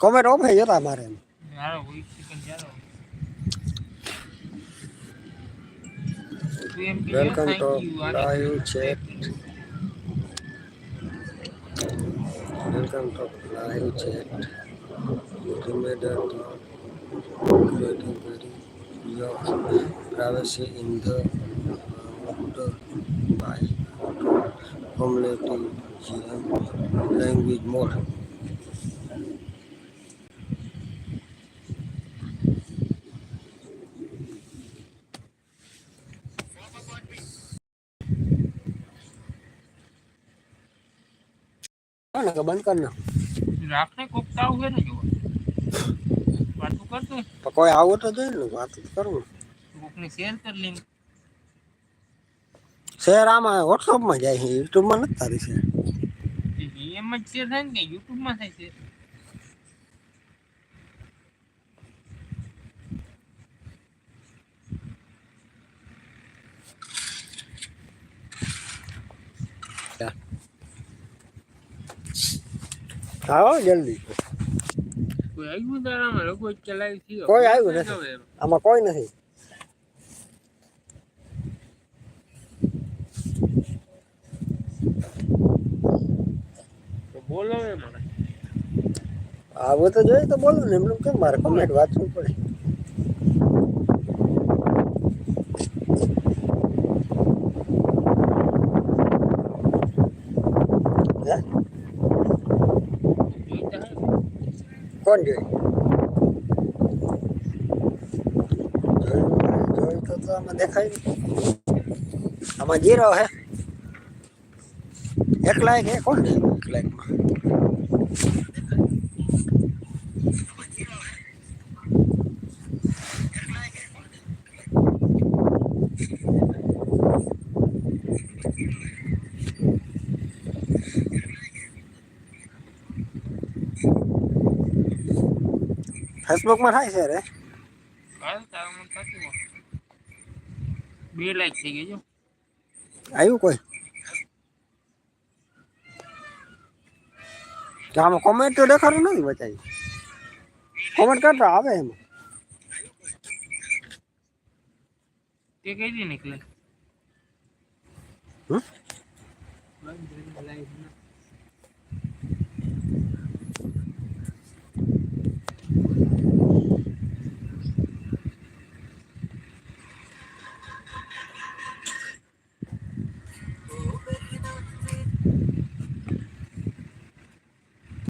Comment of થઈ જતા મારે એમ હાલો વીસ સેકન્ડ ચાલો તું એમ કીધું, વેલકમ thank ટુ you, આને live chat welcome to live chat reminder creating very your privacy in the order by cumulative GM language mode. હા ને કે બંધ કર ના રાખને કોક તાવ છે ને જોવા. વાતું કરતો તો. કોઈ આવો તો જોઈએ ને વાત કરું. કરવું કોકને શેર કર લિંક શેર આમાં વોટ્સઅપમાં જાય છે યુટ્યુબમાં નથી તારી શેર એમ જ શેર થાય ને કે યુટ્યુબમાં થાય છે આવો જલ્દી. કોઈ આવ્યું નથી. આમાં કોઈ નથી. તો બોલો મને. આવું તો જોઈએ તો બોલો ને એમનું કેમ મારે કમેન્ટ વાંચવું પડે? કોણ જોઈ જોયું જોયું તો તો આમાં દેખાય નહીં આમાં જીરો હે એક લાયક હે કોણ જોયું એક લાયકમાં ફેસબુકમાં થાય છે રે. બે લાઈક થઈ ગઈ આવ્યું કોઈ? આમાં કોમેન્ટ તો દેખાડું નથી બચાવી. કોમેન્ટ કરતા આવે એમાં. તે કઈ દી નીકળે? હમ?